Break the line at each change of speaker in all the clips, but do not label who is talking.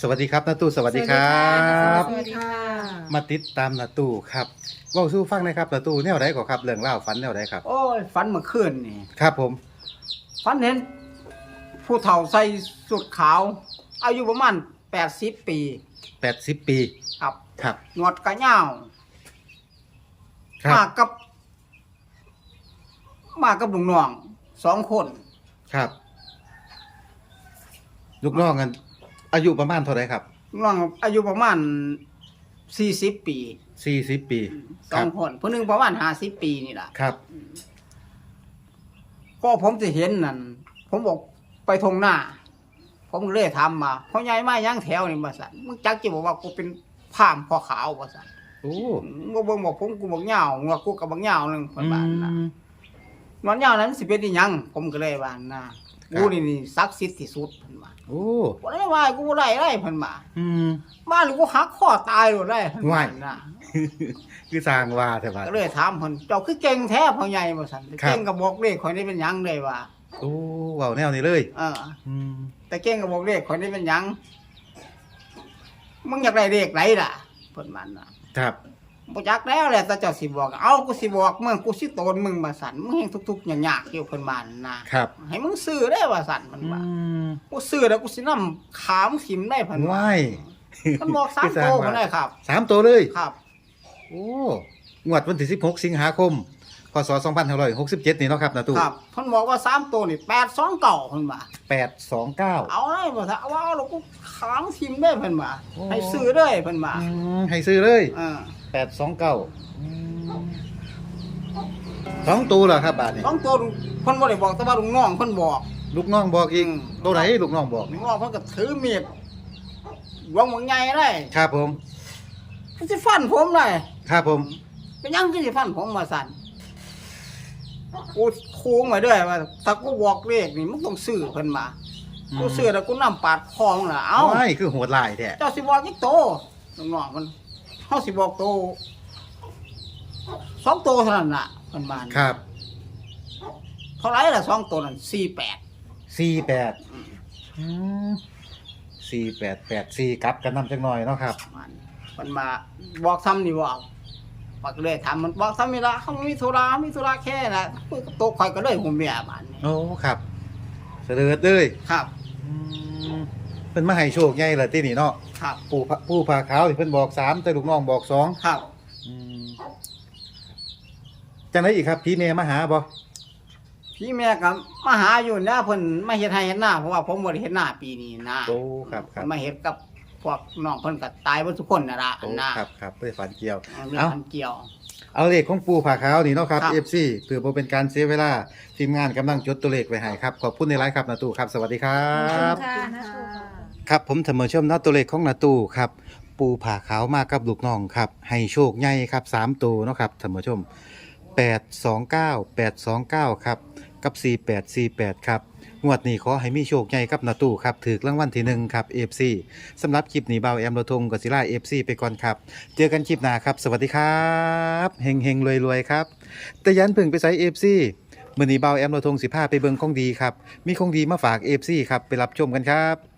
สวัสดีครับนาตู้สวัสดีครับ
สวัสดีค่ะ
มาติดตามนาตู้ครับเว่าสู้ฟังหนะครับนาตู้แนวใดก่อครับเรื่องเล่าวฝันแนวใดครับ
โอ้ยฝันเมื่อคืนนี่
ครับผม
ฝันเห็น ผู้เฒ่าใส่สุดขาว อายุประมาณแปดสิบปี
80 ปี
ครับ
ครับ
หนวดกระเหย้า
ครั
มา
บ
กับ มากับลุงน้องสองคน
ครับ ลูกน้องกัน อายุประมาณเท่าไหรครับ
ลุงน้องอายุประมาณสี่สิบปี
40ปี
สองคนผู้หนึ่งประมาณห้าสิบปีนี่แหละ
ครับ
ก็ผมจะเห็นนั่นผมบอกไปทงหน้า ผมก็เลยถามมาพ่อใหญ่มายังแถวนี่มาสั่นมึงจักจะบอกว่ากูเป็นพราหมณ์พ่อขาวมาสั่น
โอ้
กูเบิ่งบอกผมกูบอกเหงาว่ากูกับบักเหงาหนึงเพิ่นว่านะ
อืม
นอนเหงานั้นสิเป็นอีหยังผมก็เลยว่านะ
ครั
กู
บ
นี่นี่ศักดิ์สิทธิ์ที่สุดเพิ่นว่า
โอ้
บ่ได้ว่ากูบ่ได้ไรเพิ่นว่า
อืม
มาหรือกูหักคอตายโลดได้เพิ่นว่า
ว้าย
นะ
คือสร้างว่าแต่ว่า
ก็เลยถามเพิ่นเจ้าคือเก่งแท้พ่อใหญ่บ่สั่น
ครับ
เก่งก็บอกเลขข่อยนี่เป็นหยังได้ว่า
โอ้เว้าแนวนี้เลย
เออ
อืม
แต่เก่งก็บอกเลขข่อยนี่เป็นหยังมึงอยากได้เลขไหนล่ะเพิ่นว่านะครับ บ่จักแล้วแหละแต่เจ้าสิบอก เอากูสิบอกมึงกูสิโตนมึงมาสั่นมึงเฮงทุกๆอย่างยากอยู่เพิ่นว่านะ
ครับ
ให้มึงซื้อได้ว่าสั่นมัน
อื
ว่ามกูซื้อแล้วกูสินำขามขิมได้เพันว่า
ว้าย
มันบอกสาม
คือสร้าง
โต
ว่า
คนได้ครับ
สามตัวเลย
ครับ
โอ้งวดวันที่16 สิงหาคม พศ 2567 นี่เนาะครับนาตู้
ครับเพิ่นบอกว่าสามโตนี่แปดสองเก่าเพิ่นว่า
829
เอาได้บ่ซะเอาว่าแล้วกูขามขิมได้เพิ่นว่า
โอ้
ให้ซื้อได้เพิ่นว่า
อืมให้ซื้อเลย
เออ
829สองตัวเหรอครับบาทนี้
สองโตเพิ่นบ่ได้บอกแต่ว่าลุงน้องเพิ่นบอก
ลูกน้องบอกอีก
อืม
ตัวไหนลูกน้องบอก
ลุ
นี่
งน้องเพิ่นก็ถือมีดหลวงมึงใหญ่ได้
ครับผม
มันสิฟันผมได้
ครับผม
เป็นหยังคือสิฟันผมมาสั่นกูโค้งมาด้วยว่าถ้ากูบอกเลขนี่มึงต้องซื้อเพิ่นมากูซื้อแล้วกูนำปาดคอมึงล่ะเอ้า
ไม่คือโหดลายแท้
เจ้าสิบอกอีกโตน้องๆมัน เฮาสิบอกโตสองโตเท่านั้นล่ะเพิ่นมานะครับเท่าไหร่ล่ะสองโตนั่น48
48อืม4884กลับกันนำจังหน่อยเนาะครับ
มันเพิ่นมาบอกซ้ำนี่บอกปักเลยถามมันบอกซ้ำนี่ล่ะเขามีธุระมีธุระแค่น่ะคุยกับโตข่อยก็เลยหูเมียบานนี้
โอ้ครับเสด็จเลย
ครับ
อืม เพิ่นมาให้โชคใหญ่ล่ะที่นี่เนาะ
ครับ
ผู้พระผู้พาขาวที่เพิ่นบอกสามแต่ลูกน้องบอกสอง
ครับ
อืมจังไดอีกครับพี่เมย์มาหาบ่
พี่แม่ก็มาหาอยู่นะเพิ่นมาเฮ็ดให้เฮ็ดหน้าเพราะว่าผมบ่ได้เฮ็ดหน้าปีนี้นะ
โอ้ครับครับ
มาเฮ็ดกับพวกน้องเพิ่นก็ตายเบิดทุกคนน่ะล่ะ
โอ้
นะ ครับ
ครับเพื่อฝันเกี่ยว
เรื่อง
เอ้า
มันเกี่ยว
เอาเลขของปูผาขาวนี่เนาะครับ
ครับ
FC เพื่อบ่เป็นการเสียเวลาทีมงานกำลังจดตัวเลขไว้ให้ครับ ขอบคุณในไลฟ์ครับนาตู้ครับ สวัสดีครับ
ค่ะนะ ค
รับผมเสมอชมนัดตัวเลขของนาตู้ครับปูผ่าขาวมากับลูกน้องครับให้โชคใหญ่ครับ3ตัวเนาะครับเสมอชม829 829ครับกับ 4848ครับงวดนี้ขอให้มีโชคใหญ่ครับนาตู้ครับถือรางวัลที่หนึ่งครับ FC สำหรับคลิปนี้เบาแอมโรทงกับศิลา FC ไปก่อนครับ เจอกันคลิปหน้าครับ สวัสดีครับเฮงเฮงรวยรวยครับ แต่ยันพึ่งไปใส่ FC มือนี้เบาแอมโรทงสิพาไปเบิงของดีครับ มีของดีมาฝาก FC ครับไปรับชมกันครับ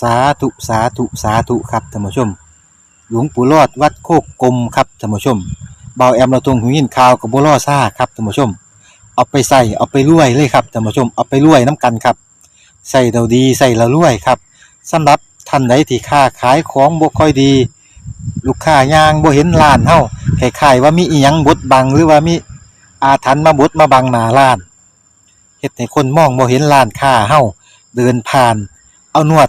สาธุสาธุสาธุครับท่านผู้ชม หลวงปู่รอดวัดโคกกลมครับท่านผู้ชมเบาแอมเราตรงหูยินข่าวกับบัวล่อซ่าครับท่านผู้ชม เอาไปใส่เอาไปรวยเลยครับท่านผู้ชมเอาไปรวยน้ำกันครับใส่เราดีใส่เรารวยครับสำหรับท่านใดที่ค้าขายของบ่ค่อยดี ลูกค้ายางบ่เห็นร้านเฮาคล้ายๆว่ามีอีหยังบดบังหรือว่ามีอาถรรพ์มาบดมาบังหน้าร้านเฮ็ดให้คนมองบ่เห็นร้านค้าเฮาเดินผ่าน เอานวด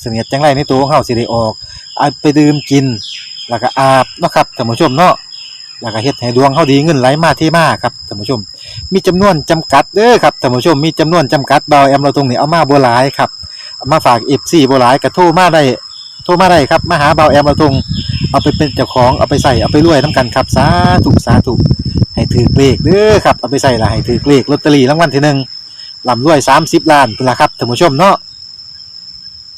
เสนียดจังไรในตัวของเฮาสิได้ออกเอาไปดื่มกิน แล้วก็อาบเนาะครับท่านผู้ชมเนาะแล้วก็เฮ็ดให้ดวงเฮาดีเงินไหลมาเทมาครับท่านผู้ชม มีจำนวนจำกัดเด้อครับท่านผู้ชมมีจำนวนจำกัดเบาแอมเราตรงนี้เอามาบ่หลายครับามาฝาก FC บ่หลายก็โทรมาได้โทรมาได้ครับมาหาเบาแอมเราตรงเอาไปเป็นเจ้าของเอาไปใส่เอาไปรวยนํกันครับสาธุสาธุให้ถือเลขเด้อครับเอาไปใส่ละให้ถือเลขลอตเตอรี่รางวัลที่หนึ่งลำรวย 30 ล้านพุ่นละครับท่านผู้ชมเนาะ